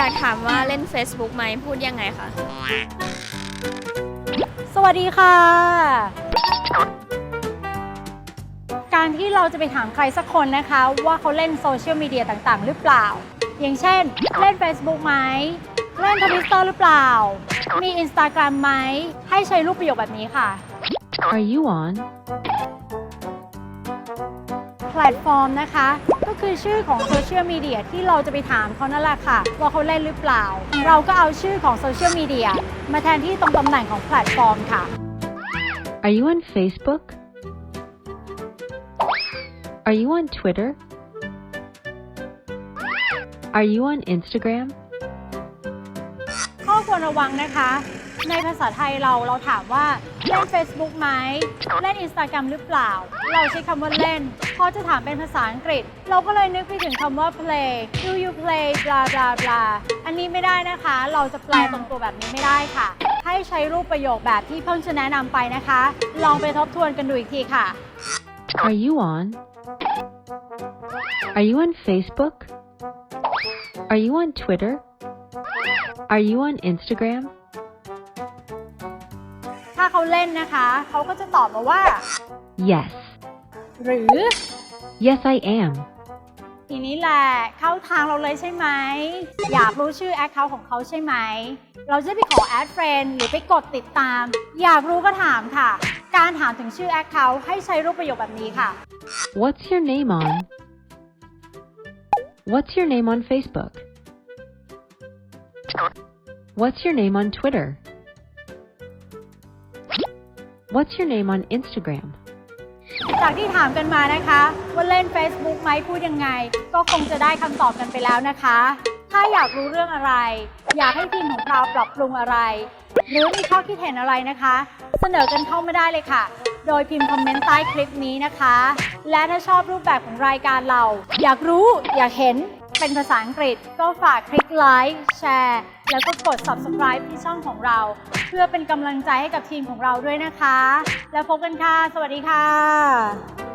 อยากถามว่าเล่น Facebook ไหมพูดยังไงคะ สวัสดีค่ะ การที่เราจะไปถามใครสักคนนะคะ ว่าเขาเล่นโซเชียลมีเดียต่างๆ หรือเปล่า อย่างเช่น เล่น Facebook ไหม เล่นทวิตเตอร์หรือเปล่า มี Instagram ไหม ให้ใช้รูปประโยคแบบนี้ค่ะ Are you on? แพลตฟอร์มนะคะ ก็คือชื่อของโซเชียลมีเดียที่เราจะไปถามเขานั่นแหละค่ะ ว่าเขาเล่นหรือเปล่า เราก็เอาชื่อของโซเชียลมีเดียมาแทนที่ตรงตำแหน่งของแพลตฟอร์มค่ะ Are you on Facebook? Are you on Twitter? Are you on Instagram? ข้อควรระวังนะคะ ในภาษาไทยเราเราถามว่า เล่น Facebook ไหม เล่น Instagram หรือเปล่า เราใช้คำว่าเล่น พอจะถามเป็นภาษาอังกฤษ เราก็เลยนึกไปถึงคำว่า play do you play blah blah blah อันนี้ไม่ได้นะคะ เราจะแปลตรงตัวแบบนี้ไม่ได้ค่ะ ให้ใช้รูปประโยคแบบที่เพิ่งจะแนะนำไปนะคะ ลองไปทบทวนกันดูอีกทีค่ะ Are you on? Are you on Facebook? Are you on Twitter? Are you on Instagram? ถ้าเขาเล่นนะคะ เขาก็จะตอบมาว่า Yes. หรือ Yes, I am. ทีนี้แหละเข้าทางเราเลยใช่ไหม อยากรู้ชื่อแอคเคาท์ของเขาใช่ไหม เราจะไปขอแอดเฟรนหรือไปกดติดตาม อยากรู้ก็ถามค่ะ การถามถึงชื่อแอคเคาท์ให้ใช้รูปประโยคแบบนี้ค่ะ What's your name on? What's your name on Facebook? What's your name on Twitter? What's your name on Instagram? จากที่ถามกันมานะคะ ว่าเล่น Facebook ไหมพูดยังไง ก็คงจะได้คำตอบกันไปแล้วนะคะ ถ้าอยากรู้เรื่องอะไร อยากให้ทีมของเราปรับปรุงอะไร หรือมีข้อคิดเห็นอะไรนะคะ เสนอกันเข้ามาได้เลยค่ะ โดยพิมพ์คอมเมนต์ใต้คลิปนี้นะคะ และถ้าชอบรูปแบบของรายการเรา อยากรู้อยากเห็น เป็นภาษาอังกฤษ ก็ฝากคลิกไลค์แชร์แล้วก็กด subscribe ที่ช่องของเรา เพื่อเป็นกำลังใจให้กับทีมของเราด้วยนะคะ แล้วพบกันค่ะ สวัสดีค่ะ